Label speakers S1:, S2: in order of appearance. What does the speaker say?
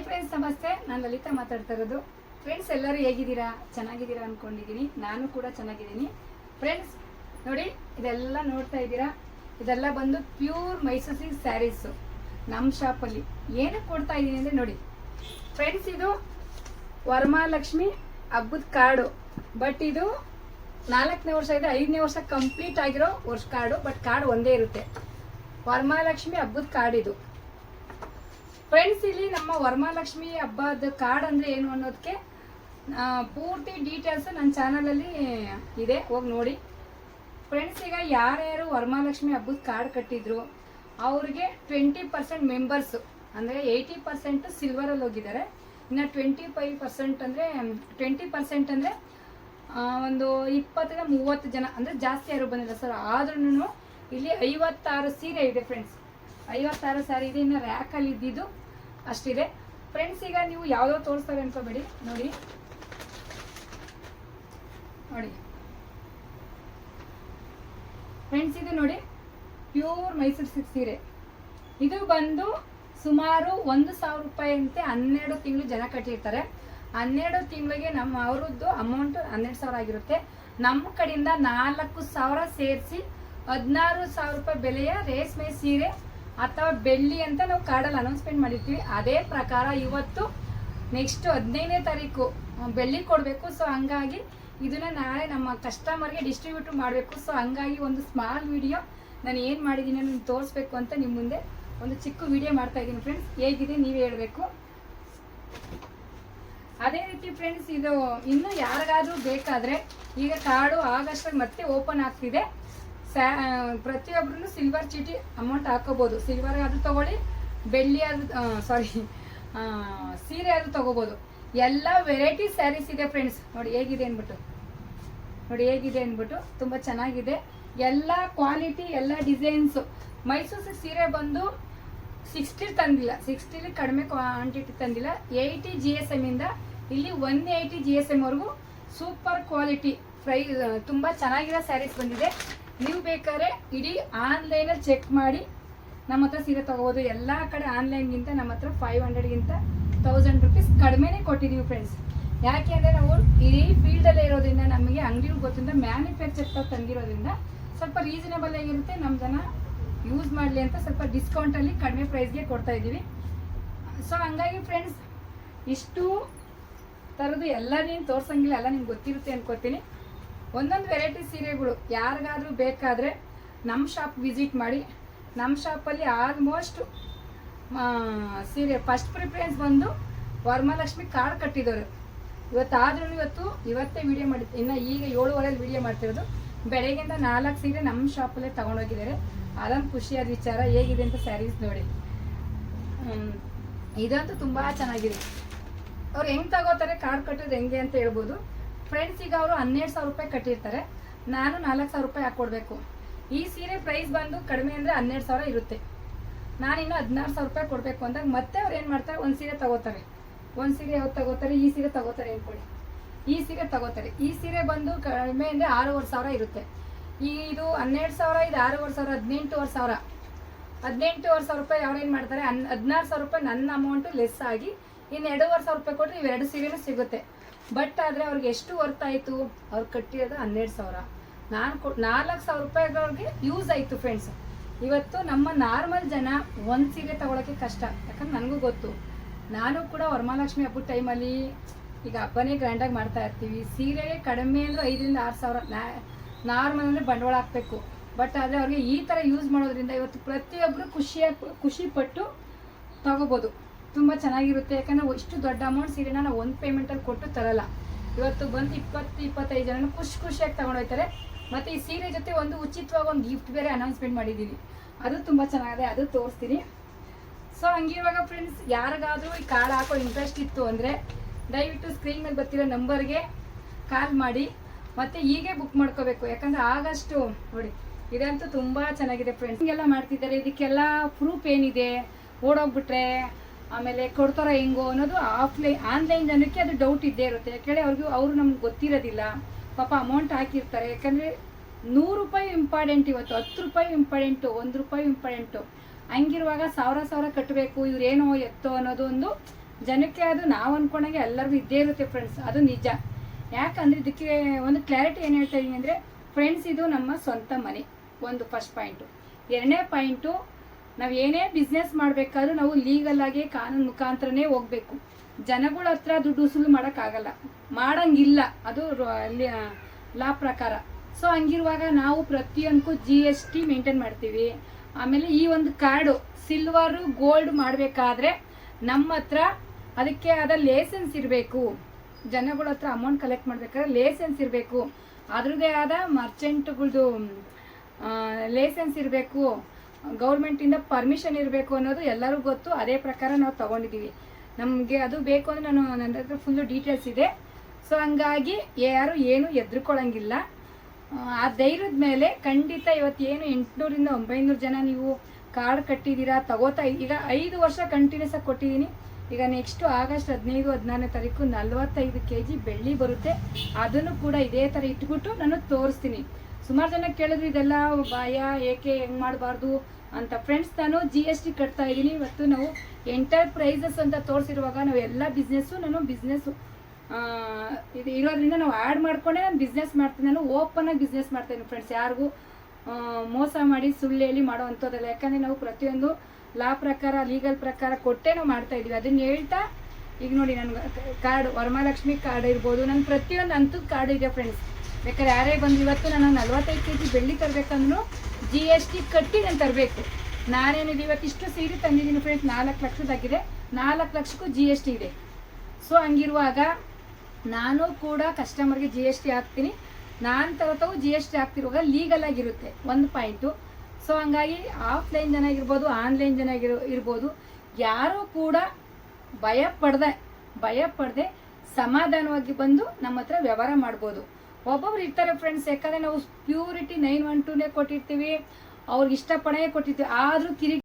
S1: Hi friends ನಮಸ್ತೆ. ನಾನು ಲಲಿತಾ ಮಾತಾಡ್ತಾ ಇರೋದು. ಫ್ರೆಂಡ್ಸ್ ಎಲ್ಲರೂ ಹೇಗಿದ್ದೀರಾ? ಚೆನ್ನಾಗಿದ್ದೀರಾ ಅಂದ್ಕೊಂಡಿದ್ದೀನಿ ನಾನು ಕೂಡ ಚೆನ್ನಾಗಿದ್ದೀನಿ. ಫ್ರೆಂಡ್ಸ್ ನೋಡಿ, ಇದೆಲ್ಲ ನೋಡ್ತಾ ಇದ್ದೀರಾ? ಇದೆಲ್ಲ ಬಂದು ಪ್ಯೂರ್ ಮೈಸೂರು ಸ್ಯಾರೀಸು ನಮ್ಮ ಶಾಪಲ್ಲಿ ಏನಕ್ಕೆ ಕೊಡ್ತಾ ಇದ್ದೀನಿ ಅಂದರೆ ನೋಡಿ. ಫ್ರೆಂಡ್ಸ್ ಇದು ವರಮಹಾಲಕ್ಷ್ಮಿ ಹಬ್ಬದ ಕಾರ್ಡು ಬಟ್ ಇದು ನಾಲ್ಕನೇ ವರ್ಷ ಇದೆ, ಐದನೇ ವರ್ಷ ಕಂಪ್ಲೀಟ್ ಆಗಿರೋ ವರ್ಷ ಕಾರ್ಡು ಬಟ್ ಕಾರ್ಡ್ ಒಂದೇ ಇರುತ್ತೆ. ವರಮಹಾಲಕ್ಷ್ಮಿ ಹಬ್ಬದ ಕಾರ್ಡ್ ಇದು ಫ್ರೆಂಡ್ಸ್ ಇಲ್ಲಿ ನಮ್ಮ ವರಮಹಾಲಕ್ಷ್ಮಿ ಹಬ್ಬದ ಕಾರ್ಡ್ ಅಂದ್ರೆ ಏನು ಅನ್ನೋದಕ್ಕೆ ಪೂರ್ತಿ ಡೀಟೇಲ್ಸ್ ನನ್ನ ಚಾನಲಲ್ಲಿ ಇದೆ. ಹೋಗಿ ನೋಡಿ. ಫ್ರೆಂಡ್ಸ್ ಈಗ ಯಾರ್ಯಾರು ವರಮಹಾಲಕ್ಷ್ಮಿ ಹಬ್ಬದ ಕಾರ್ಡ್ ಕಟ್ಟಿದ್ರು, ಅವ್ರಿಗೆ ಟ್ವೆಂಟಿ ಪರ್ಸೆಂಟ್ ಮೆಂಬರ್ಸ್ ಅಂದರೆ ಏಯ್ಟಿ ಪರ್ಸೆಂಟ್ ಸಿಲ್ವರಲ್ಲಿ ಹೋಗಿದ್ದಾರೆ. ಇನ್ನು ಟ್ವೆಂಟಿ ಫೈವ್ ಪರ್ಸೆಂಟ್ ಅಂದರೆ ಟ್ವೆಂಟಿ ಪರ್ಸೆಂಟ್ ಅಂದರೆ ಒಂದು ಇಪ್ಪತ್ತರಿಂದ ಮೂವತ್ತು ಜನ, ಅಂದರೆ ಜಾಸ್ತಿ ಯಾರು ಬಂದಿಲ್ಲ ಸರ್. ಆದ್ರೂ ಇಲ್ಲಿ ಐವತ್ತಾರು ಸೀರೆ ಇದೆ ಫ್ರೆಂಡ್ಸ್ ಐವತ್ತಾರು ಸಾರಿ ಇದೆ, ಇನ್ನು ರ್ಯಾಕಲ್ಲಿ ಇದ್ದಿದ್ದು ಅಷ್ಟಿದೆ. ಫ್ರೆಂಡ್ಸ್ ಈಗ ನೀವು ಯಾವುದೋ ತೋರಿಸ್ತಾರೆ ಅನ್ಕೋಬೇಡಿ. ನೋಡಿ. ನೋಡಿ. ಫ್ರೆಂಡ್ಸ್ ಇದು ನೋಡಿ. ಪ್ಯೂರ್ ಮೈಸೂರು ಸಿಲ್ಕ್ ಸೀರೆ ಇದು ಬಂದು ಸುಮಾರು ಒಂದು ಸಾವಿರ ರೂಪಾಯಿ ಅಂತೆ ಹನ್ನೆರಡು ತಿಂಗಳು ಜನ ಕಟ್ಟಿರ್ತಾರೆ. ಹನ್ನೆರಡು ತಿಂಗಳಿಗೆ ನಮ್ಮ ಅವರದ್ದು ಅಮೌಂಟ್ ಹನ್ನೆರಡು ಸಾವಿರ ಆಗಿರುತ್ತೆ. ನಮ್ಮ ಕಡೆಯಿಂದ ನಾಲ್ಕು ಸಾವಿರ ಸೇರಿಸಿ ಹದಿನಾರು ಸಾವಿರ ರೂಪಾಯಿ ಬೆಲೆಯ ರೇಷ್ಮೆ ಸೀರೆ ಅಥವಾ ಬೆಳ್ಳಿ ಅಂತ ನಾವು ಕಾರ್ಡಲ್ಲಿ ಅನೌನ್ಸ್ಮೆಂಟ್ ಮಾಡಿರ್ತೀವಿ. ಅದೇ ಪ್ರಕಾರ ಇವತ್ತು ನೆಕ್ಸ್ಟ್ ಹದಿನೈದನೇ ತಾರೀಕು ಬೆಳ್ಳಿ ಕೊಡಬೇಕು. ಸೊ ಹಂಗಾಗಿ ಇದನ್ನ ನಾಳೆ ನಮ್ಮ ಕಸ್ಟಮರ್ಗೆ ಡಿಸ್ಟ್ರಿಬ್ಯೂಟ್ ಮಾಡಬೇಕು. ಸೊ ಹಂಗಾಗಿ ಒಂದು ಸ್ಮಾಲ್ ವಿಡಿಯೋ ನಾನು ಏನು ಮಾಡಿದ್ದೀನಿ ನಿಮ್ಗೆ ತೋರಿಸ್ಬೇಕು ಅಂತ ನಿಮ್ಮ ಮುಂದೆ ಒಂದು ಚಿಕ್ಕ ವಿಡಿಯೋ ಮಾಡ್ತಾ ಇದ್ದೀನಿ ಫ್ರೆಂಡ್ಸ್ ಹೇಗಿದೆ ನೀವೇ ಹೇಳಬೇಕು. ಅದೇ ರೀತಿ ಫ್ರೆಂಡ್ಸ್ ಇದು ಇನ್ನು ಯಾರಿಗಾದರೂ ಬೇಕಾದರೆ ಈಗ ಕಾರ್ಡು ಆಗಸ್ಟ್ ಮತ್ತೆ ಓಪನ್ ಆಗ್ತಿದೆ. ಸ್ಯಾ ಪ್ರತಿಯೊಬ್ಬರು ಸಿಲ್ವರ್ ಚೀಟಿ ಅಮೌಂಟ್ ಹಾಕೋಬೋದು. ಸಿಲ್ವರ್ ಆದರೂ ತಗೊಳ್ಳಿ, ಬೆಳ್ಳಿ ಆದರೂ ಸಾರಿ ಸೀರೆ ಆದರೂ ತಗೋಬೋದು ಎಲ್ಲ ವೆರೈಟಿ ಸ್ಯಾರೀಸ್ ಇದೆ ಫ್ರೆಂಡ್ಸ್ ನೋಡಿ ಹೇಗಿದೆ ಅಂದ್ಬಿಟ್ಟು. ನೋಡಿ ಹೇಗಿದೆ ಅಂದ್ಬಿಟ್ಟು, ತುಂಬ ಚೆನ್ನಾಗಿದೆ. ಎಲ್ಲ ಕ್ವಾಲಿಟಿ ಎಲ್ಲ ಡಿಸೈನ್ಸು ಮೈಸೂರು ಸೀರೆ ಬಂದು ಸಿಕ್ಸ್ಟಿಲಿ ತಂದಿಲ್ಲ. ಸಿಕ್ಸ್ಟಿಲಿ ಕಡಿಮೆ ಕ್ವಾಂಟಿಟಿ ತಂದಿಲ್ಲ. ಏಯ್ಟಿ ಜಿ ಎಸ್ ಎಮ್ಮಿಂದ ಇಲ್ಲಿ ಒನ್ ಏಯ್ಟಿ ಜಿ ಎಸ್ ಎಮ್ವರೆಗೂ ಸೂಪರ್ ಕ್ವಾಲಿಟಿ ಪ್ರೈ ತುಂಬ ಚೆನ್ನಾಗಿರೋ ಸ್ಯಾರೀಸ್ ಬಂದಿದೆ. ನೀವು ಬೇಕಾದ್ರೆ ಇಡೀ ಆನ್ಲೈನಲ್ಲಿ ಚೆಕ್ ಮಾಡಿ ನಮ್ಮ ಹತ್ರ ಸೀರೆ ತಗೋಬೋದು. ಎಲ್ಲ ಕಡೆ ಆನ್ಲೈನ್ಗಿಂತ ನಮ್ಮ ಹತ್ರ ಫೈವ್ ಹಂಡ್ರೆಡ್ಗಿಂತ ತೌಸಂಡ್ ರುಪೀಸ್ ಕಡಿಮೆನೇ ಕೊಟ್ಟಿದ್ದೀವಿ ಫ್ರೆಂಡ್ಸ್ ಯಾಕೆ ಅಂದರೆ ನಾವು ಇಡೀ ಫೀಲ್ಡಲ್ಲೇ ಇರೋದ್ರಿಂದ ನಮಗೆ ಅಂಗಡಿಗಳು ಗೊತ್ತಿಂದ ಮ್ಯಾನುಫ್ಯಾಕ್ಚರ್ ತಂದಿರೋದ್ರಿಂದ ಸ್ವಲ್ಪ ರೀಸನೇಬಲ್ ಆಗಿರುತ್ತೆ. ನಮ್ಮ ಜನ ಯೂಸ್ ಮಾಡಲಿ ಅಂತ ಸ್ವಲ್ಪ ಡಿಸ್ಕೌಂಟಲ್ಲಿ ಕಡಿಮೆ ಪ್ರೈಸ್ಗೆ ಕೊಡ್ತಾ ಇದ್ದೀವಿ. ಸೊ ಹಂಗಾಗಿ ಫ್ರೆಂಡ್ಸ್ ಇಷ್ಟು ಥರದ್ದು ಎಲ್ಲ ನೀನು ತೋರ್ಸಂಗಿಲ್ಲ, ಎಲ್ಲ ನಿಮ್ಗೆ ಗೊತ್ತಿರುತ್ತೆ ಅನ್ಕೋತೀನಿ. ಒಂದೊಂದು ವೆರೈಟಿ ಸೀರೆಗಳು ಯಾರಿಗಾದ್ರೂ ಬೇಕಾದರೆ ನಮ್ಮ ಶಾಪ್ ವಿಸಿಟ್ ಮಾಡಿ ನಮ್ಮ ಶಾಪಲ್ಲಿ ಆಲ್ಮೋಸ್ಟ್ ಸೀರೆ ಫಸ್ಟ್ ಪ್ರಿಫರೆನ್ಸ್ ಬಂದು ವರಮಹಾಲಕ್ಷ್ಮಿ ಕಾರ್ಡ್ ಕಟ್ಟಿದವರು. ಇವತ್ತಾದ್ರೂ ಇವತ್ತು ಇವತ್ತೇ ವಿಡಿಯೋ ಮಾಡಿ, ಇನ್ನು ಈಗ ಏಳುವರೆಯಲ್ಲಿ ವಿಡಿಯೋ ಮಾಡ್ತಿರೋದು. ಬೆಳಗ್ಗೆಯಿಂದ ನಾಲ್ಕು ಸೀರೆ ನಮ್ಮ ಶಾಪಲ್ಲೇ ತಗೊಂಡೋಗಿದ್ದಾರೆ. ಅದೊಂದು ಖುಷಿಯಾದ ವಿಚಾರ, ಹೇಗಿದೆ ಅಂತ ಸ್ಯಾರೀಸ್ ನೋಡಿ. ಇದಂತೂ ತುಂಬ ಚೆನ್ನಾಗಿದೆ. ಅವ್ರು ಹೆಂಗೆ ತಗೋತಾರೆ ಕಾರ್ಡ್ ಕಟ್ಟೋದು ಹೆಂಗೆ ಅಂತ ಹೇಳ್ಬೋದು. ಫ್ರೆಂಡ್ಸ್ ಈಗ ಅವರು ಹನ್ನೆರಡು ಸಾವಿರ ರೂಪಾಯಿ ಕಟ್ಟಿರ್ತಾರೆ. ನಾನು ನಾಲ್ಕು ಸಾವಿರ ರೂಪಾಯಿ ಹಾಕ್ಕೊಡ್ಬೇಕು ಈ ಸೀರೆ ಪ್ರೈಸ್ ಬಂದು ಕಡಿಮೆ ಅಂದರೆ ಹನ್ನೆರಡು ಸಾವಿರ ಇರುತ್ತೆ. ನಾನು ಇನ್ನು ಹದಿನಾರು ಸಾವಿರ ರೂಪಾಯಿ ಕೊಡಬೇಕು ಅಂದಾಗ ಮತ್ತೆ ಅವ್ರು ಏನು ಮಾಡ್ತಾರೆ? ಒಂದು ಸೀರೆ ತಗೋತಾರೆ. ಒಂದು ಸೀರೆ ಯಾವ್ದು ತಗೋತಾರೆ? ಈ ಸೀರೆ ತಗೋತಾರೆ ಅಂದ್ಕೊಳ್ಳಿ ಈ ಸೀರೆ ತಗೋತಾರೆ. ಈ ಸೀರೆ ಬಂದು ಕಡಿಮೆ ಅಂದರೆ ಆರೂವರೆ ಸಾವಿರ ಇರುತ್ತೆ. ಈ ಇದು ಹನ್ನೆರಡು ಸಾವಿರ, ಇದು ಆರೂವರೆ ಸಾವಿರ, ಹದಿನೆಂಟುವರೆ ಸಾವಿರ. ಹದಿನೆಂಟುವರೆ ಸಾವಿರ ರೂಪಾಯಿ ಅವ್ರು ಏನು ಮಾಡ್ತಾರೆ? ಹನ್ ಹದಿನಾರು ಸಾವಿರ ರೂಪಾಯಿ ನನ್ನ ಅಮೌಂಟು ಲೆಸ್ ಆಗಿ ಇನ್ನು ಎರಡೂವರೆ ಸಾವಿರ ರೂಪಾಯಿ ಕೊಟ್ಟರೆ ಇವೆರಡು ಸೀರೆನೂ ಸಿಗುತ್ತೆ. ಬಟ್ ಆದರೆ ಅವ್ರಿಗೆ ಎಷ್ಟು ವರ್ತ್ ಆಯಿತು? ಅವ್ರು ಕಟ್ಟಿರೋದು ಹನ್ನೆರಡು ಸಾವಿರ. ನಾನು ಕೊ ನಾಲ್ಕು ಸಾವಿರ ರೂಪಾಯಿಗಳಿಗೆ ಯೂಸ್ ಆಯಿತು ಫ್ರೆಂಡ್ಸ್ ಇವತ್ತು ನಮ್ಮ ನಾರ್ಮಲ್ ಜನ ಒಂದು ಸೀರೆ ತಗೊಳಕ್ಕೆ ಕಷ್ಟ. ಯಾಕಂದ್ರೆ ನನಗೂ ಗೊತ್ತು. ನಾನು ಕೂಡ ವರಮಹಾಲಕ್ಷ್ಮಿ ಹಬ್ಬದ ಟೈಮಲ್ಲಿ ಈಗ ಹಬ್ಬನೇ ಗ್ರ್ಯಾಂಡಾಗಿ ಮಾಡ್ತಾ ಇರ್ತೀವಿ. ಸೀರೆಗೆ ಕಡಿಮೆ ಅಂದರೆ ಐದರಿಂದ ಆರು ಸಾವಿರ. ನಾರ್ಮಲ್ ಅಂದರೆ ಬಂಡವಾಳ ಹಾಕಬೇಕು. ಬಟ್ ಆದರೆ ಅವ್ರಿಗೆ ಈ ಥರ ಯೂಸ್ ಮಾಡೋದ್ರಿಂದ ಇವತ್ತು ಪ್ರತಿಯೊಬ್ಬರು ಖುಷಿಯಾಗಿ ಖುಷಿ ಪಟ್ಟು ತಗೋಬೋದು. ತುಂಬ ಚೆನ್ನಾಗಿರುತ್ತೆ. ಯಾಕಂದರೆ ಇಷ್ಟು ದೊಡ್ಡ ಅಮೌಂಟ್ ಸೀರೆನ ನಾವು ಒಂದು ಪೇಮೆಂಟಲ್ಲಿ ಕೊಟ್ಟು ತರಲ್ಲ. ಇವತ್ತು ಬಂದು ಇಪ್ಪತ್ತು, ಇಪ್ಪತ್ತೈದು ಜನ ಖುಷಿ ಖುಷಿಯಾಗಿ ತಗೊಂಡೋಗ್ತಾರೆ ಮತ್ತು ಈ ಸೀರೆ ಜೊತೆ ಒಂದು ಉಚಿತವಾಗಿ ಒಂದು ಗಿಫ್ಟ್ ಬೇರೆ ಅನೌನ್ಸ್ಮೆಂಟ್ ಮಾಡಿದ್ದೀವಿ ಅದು ತುಂಬ ಚೆನ್ನಾಗಿದೆ, ಅದು ತೋರಿಸ್ತೀನಿ. ಸೊ ಹಂಗಿರುವಾಗ ಫ್ರೆಂಡ್ಸ್ ಯಾರಿಗಾದ್ರೂ ಈ ಕಾರ್ಡ್ ಹಾಕೋ ಇಂಟ್ರೆಸ್ಟ್ ಇತ್ತು ಅಂದರೆ ದಯವಿಟ್ಟು ಸ್ಕ್ರೀನ್ ಮೇಲೆ ಬರ್ತಿರೋ ನಂಬರ್ಗೆ ಕಾಲ್ ಮಾಡಿ. ಮತ್ತೆ ಹೀಗೆ ಬುಕ್ ಮಾಡ್ಕೋಬೇಕು. ಯಾಕಂದ್ರೆ ಆಗಷ್ಟು, ನೋಡಿ, ಇದಂತೂ ತುಂಬ ಚೆನ್ನಾಗಿದೆ ಫ್ರೆಂಡ್ಸ್ ಹಿಂಗೆಲ್ಲ ಮಾಡ್ತಿದ್ದಾರೆ. ಇದಕ್ಕೆಲ್ಲ ಪ್ರೂಫ್ ಏನಿದೆ? ಓಡೋಗ್ಬಿಟ್ರೆ ಆಮೇಲೆ ಕೊಡ್ತಾರ ಹೆಂಗೋ ಅನ್ನೋದು ಆಫ್ಲೈನ್ ಆನ್ಲೈನ್ ಜನಕ್ಕೆ ಅದು ಡೌಟ್ ಇದ್ದೇ ಇರುತ್ತೆ. ಯಾಕೆಂದರೆ ಅವ್ರಿಗೂ, ಅವರು ನಮ್ಗೆ ಗೊತ್ತಿರೋದಿಲ್ಲ. ಪಾಪ ಅಮೌಂಟ್ ಹಾಕಿರ್ತಾರೆ. ಯಾಕಂದರೆ ನೂರು ರೂಪಾಯಿ ಇಂಪಾರ್ಟೆಂಟ್ ಇವತ್ತು, ಹತ್ತು ರೂಪಾಯಿ ಇಂಪಾರ್ಟೆಂಟು ಒಂದು ರೂಪಾಯಿ ಇಂಪಾರ್ಟೆಂಟು ಹಂಗಿರುವಾಗ ಸಾವಿರ ಸಾವಿರ ಕಟ್ಟಬೇಕು ಇವ್ರೇನೋ ಎತ್ತೋ ಅನ್ನೋದು ಒಂದು ಜನಕ್ಕೆ ಅದು ನಾವು ಅಂದ್ಕೊಂಡಂಗೆ ಎಲ್ಲರಿಗೂ ಇದ್ದೇ ಇರುತ್ತೆ ಫ್ರೆಂಡ್ಸ್ ಅದು ನಿಜ. ಯಾಕಂದ್ರೆ ಇದಕ್ಕೆ ಒಂದು ಕ್ಲಾರಿಟಿ ಏನು ಹೇಳ್ತಾ ಇದ್ದೀನಿ ಅಂದರೆ ಫ್ರೆಂಡ್ಸ್ ಇದು ನಮ್ಮ ಸ್ವಂತ ಮನೆ. ಒಂದು ಫಸ್ಟ್ ಪಾಯಿಂಟು ಎರಡನೇ ಪಾಯಿಂಟು ನಾವು ಏನೇ ಬಿಸ್ನೆಸ್ ಮಾಡಬೇಕಾದ್ರೂ ನಾವು ಲೀಗಲ್ ಆಗಿ ಕಾನೂನು ಮುಖಾಂತರನೇ ಹೋಗ್ಬೇಕು. ಜನಗಳ ಹತ್ರ ದುಡ್ಡು ವಸೂಲು ಮಾಡೋಕ್ಕಾಗಲ್ಲ. ಮಾಡಂಗಿಲ್ಲ. ಅದು ಲಾ ಪ್ರಕಾರ. ಸೊ ಹಂಗಿರುವಾಗ ನಾವು ಪ್ರತಿಯೊಂದಕ್ಕೂ ಜಿ ಎಸ್ ಟಿ ಮೇಂಟೈನ್ ಮಾಡ್ತೀವಿ. ಆಮೇಲೆ ಈ ಒಂದು ಕಾರ್ಡು ಸಿಲ್ವರು ಗೋಲ್ಡ್ ಮಾಡಬೇಕಾದ್ರೆ ನಮ್ಮ ಹತ್ರ ಅದಕ್ಕೆ ಆದ ಲೇಸೆನ್ಸ್ ಇರಬೇಕು. ಜನಗಳ ಹತ್ರ ಅಮೌಂಟ್ ಕಲೆಕ್ಟ್ ಮಾಡ್ಬೇಕಾದ್ರೆ ಲೇಸೆನ್ಸ್ ಇರಬೇಕು. ಅದರದ್ದೇ ಆದ ಮರ್ಚೆಂಟ್ಗಳದ್ದು ಲೇಸೆನ್ಸ್ ಇರಬೇಕು. ಗೌರ್ಮೆಂಟಿಂದ ಪರ್ಮಿಷನ್ ಇರಬೇಕು ಅನ್ನೋದು ಎಲ್ಲರಿಗೂ ಗೊತ್ತು. ಅದೇ ಪ್ರಕಾರ ನಾವು ತಗೊಂಡಿದ್ದೀವಿ. ನಮಗೆ ಅದು ಬೇಕು ಅಂದರೆ ನಾನು ನನ್ನ ಹತ್ರ ಫುಲ್ಲು ಡೀಟೇಲ್ಸ್ ಇದೆ. ಸೊ ಹಂಗಾಗಿ ಯಾರು ಏನು ಎದ್ರುಕೊಳ್ಳಂಗಿಲ್ಲ. ಆ ಧೈರ್ಯದ ಮೇಲೆ ಖಂಡಿತ ಇವತ್ತು ಏನು ಎಂಟುನೂರಿಂದ ಒಂಬೈನೂರು ಜನ ನೀವು ಕಾರ್ಡ್ ಕಟ್ಟಿದ್ದೀರಾ, ತಗೋತಾ ಈಗ ಐದು ವರ್ಷ ಕಂಟಿನ್ಯೂಸ್ ಆಗಿ ಕೊಟ್ಟಿದ್ದೀನಿ. ಈಗ ನೆಕ್ಸ್ಟು ಆಗಸ್ಟ್ ಹದಿನೈದು, ಹದಿನಾರನೇ ತಾರೀಕು ನಲ್ವತ್ತೈದು ಕೆ ಜಿ ಬೆಳ್ಳಿ ಬರುತ್ತೆ. ಅದನ್ನು ಕೂಡ ಇದೇ ಥರ ಇಟ್ಬಿಟ್ಟು ನಾನು ತೋರಿಸ್ತೀನಿ. ಸುಮಾರು ಜನ ಕೇಳಿದ್ರು, ಇದೆಲ್ಲ ಭಯ ಏಕೆ ಹೆಂಗೆ ಮಾಡಬಾರ್ದು? ಅಂತ. ಫ್ರೆಂಡ್ಸ್ ನಾನು ಜಿ ಎಸ್ ಟಿ ಕಟ್ತಾ ಇದ್ದೀನಿ. ಇವತ್ತು ನಾವು ಎಂಟರ್ಪ್ರೈಸಸ್ ಅಂತ ತೋರಿಸಿರುವಾಗ ನಾವು ಎಲ್ಲ ಬಿಸ್ನೆಸ್ಸು ನಾನು ಬಿಸ್ನೆಸ್ಸು ಇದು ಇರೋದ್ರಿಂದ ನಾವು ಆ್ಯಡ್ ಮಾಡ್ಕೊಂಡೆ, ನಾನು ಬಿಸ್ನೆಸ್ ಮಾಡ್ತೀನಿ. ನಾನು ಓಪನ್ ಆಗಿ ಬಿಸ್ನೆಸ್ ಮಾಡ್ತೀನಿ ಫ್ರೆಂಡ್ಸ್ ಯಾರಿಗೂ ಮೋಸ ಮಾಡಿ ಸುಳ್ಳು ಹೇಳಿ ಮಾಡೋ ಅಂಥದ್ದಲ್ಲ. ಯಾಕಂದರೆ ನಾವು ಪ್ರತಿಯೊಂದು ಲಾ ಪ್ರಕಾರ ಲೀಗಲ್ ಪ್ರಕಾರ ಕೊಟ್ಟೆ ನಾವು ಮಾಡ್ತಾ ಇದ್ದೀವಿ. ಅದನ್ನ ಹೇಳ್ತಾ, ಈಗ ನೋಡಿ ನನ್ನ ಕಾರ್ಡ್ ವರಮಹಾಲಕ್ಷ್ಮಿ ಕಾರ್ಡ್ ಇರ್ಬೋದು. ನನ್ನ ಪ್ರತಿಯೊಂದು ಅಂಥದ್ದು ಕಾರ್ಡ್ ಇದೆ ಫ್ರೆಂಡ್ಸ್ ಬೇಕಾದ್ರೆ ಯಾರೇ ಬಂದು ಇವತ್ತು ನಾನು ನಲ್ವತ್ತೈದು ಕೆ ಜಿ ಬೆಳ್ಳಿ ತರಬೇಕಂದ್ರು ಜಿ ಎಸ್ ಟಿ ಕಟ್ಟಿ ನಾನು ತರಬೇಕು. ನಾನೇನಿದೆ ಇವತ್ತು ಇಷ್ಟು ಸೀರೆ ತಂದಿದ್ದೀನಿ ಫ್ರೆಂಡ್ಸ್ ನಾಲ್ಕು ಲಕ್ಷದಾಗಿದೆ. ನಾಲ್ಕು ಲಕ್ಷಕ್ಕೂ ಜಿ ಎಸ್ ಟಿ ಇದೆ. ಸೊ ಹಂಗಿರುವಾಗ ನಾನು ಕೂಡ ಕಸ್ಟಮರ್ಗೆ ಜಿ ಎಸ್ ಟಿ ಹಾಕ್ತೀನಿ. ನಾನು ತಗೋತಾವು ಜಿ ಎಸ್ ಟಿ ಹಾಕ್ತಿರುವಾಗ ಲೀಗಲ್ ಆಗಿರುತ್ತೆ. ಒಂದು ಪಾಯಿಂಟು ಸೊ ಹಂಗಾಗಿ ಆಫ್ಲೈನ್ ಜನ ಇರ್ಬೋದು ಆನ್ಲೈನ್ ಜನ ಇರೋ ಇರ್ಬೋದು, ಯಾರೂ ಕೂಡ ಭಯ ಪಡ್ದೆ ಭಯ ಪಡದೆ ಸಮಾಧಾನವಾಗಿ ಬಂದು ನಮ್ಮ ಹತ್ರ ವ್ಯವಹಾರ ಮಾಡ್ಬೋದು. ಒಬ್ಬೊಬ್ರು ಇರ್ತಾರೆ ಫ್ರೆಂಡ್ಸ್ ಯಾಕಂದ್ರೆ ನಾವು ಪ್ಯೂರಿಟಿ ನೈನ್ ಒನ್ ಟೂನೇ ಕೊಟ್ಟಿರ್ತೀವಿ. ಅವ್ರಿಗೆ ಇಷ್ಟಪಡೇ ಕೊಟ್ಟಿರ್ತೀವಿ. ಆದರೂ ಕಿರಿ